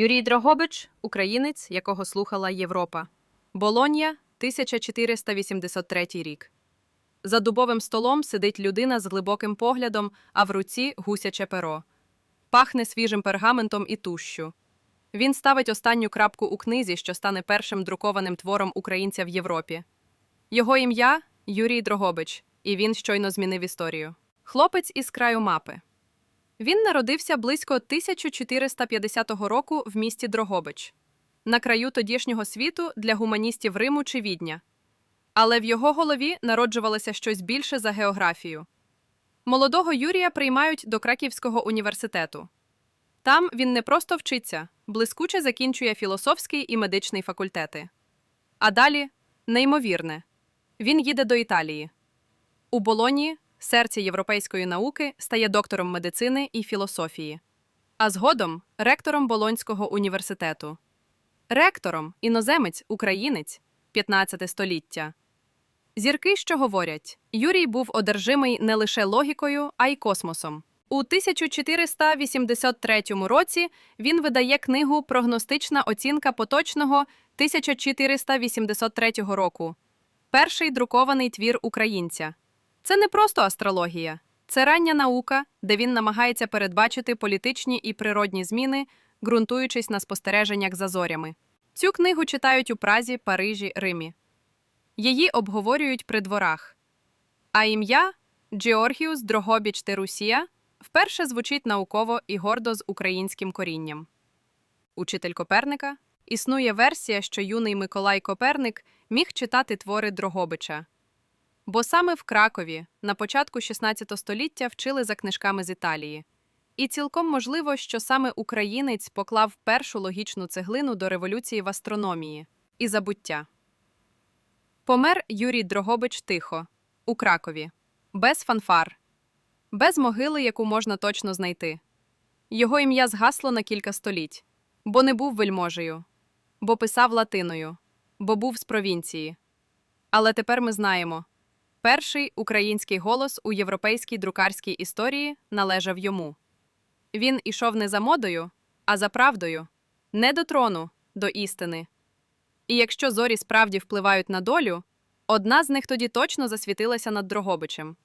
Юрій Дрогобич українець, якого слухала Європа. Болонья, 1483 рік. За дубовим столом сидить людина з глибоким поглядом, а в руці гусяче перо. Пахне свіжим пергаментом і тушшю. Він ставить останню крапку у книзі, що стане першим друкованим твором українця в Європі. Його ім'я Юрій Дрогобич, і він щойно змінив історію. Хлопець із краю мапи. Він народився близько 1450 року в місті Дрогобич, на краю тодішнього світу для гуманістів Риму чи Відня. Але в його голові народжувалося щось більше за географію. Молодого Юрія приймають до Краківського університету. Там він не просто вчиться, блискуче закінчує філософський і медичний факультети. А далі неймовірне. Він їде до Італії. У Болоні серце європейської науки стає доктором медицини і філософії, а згодом ректором Болонського університету. Ректором іноземець, українець 15 століття. Зірки, що говорять, Юрій був одержимий не лише логікою, а й космосом. У 1483 році він видає книгу Прогностична оцінка поточного 1483 року. Перший друкований твір українця. Це не просто астрологія, це рання наука, де він намагається передбачити політичні і природні зміни, ґрунтуючись на спостереженнях за зорями. Цю книгу читають у Празі, Парижі, Римі. Її обговорюють при дворах. А ім'я Джеоргіус Дрогобіч Терусія вперше звучить науково і гордо з українським корінням. Учитель Коперника існує версія, що юний Миколай Коперник міг читати твори Дрогобича. Бо саме в Кракові на початку 16 століття вчили за книжками з Італії. І цілком можливо, що саме українець поклав першу логічну цеглину до революції в астрономії і забуття. Помер Юрій Дрогобич тихо, у Кракові, без фанфар, без могили, яку можна точно знайти. Його ім'я згасло на кілька століть, бо не був вельможею, бо писав латиною, бо був з провінції. Але тепер ми знаємо перший український голос у європейській друкарській історії належав йому. Він ішов не за модою, а за правдою, не до трону, до істини. І якщо зорі справді впливають на долю, одна з них тоді точно засвітилася над Дрогобичем.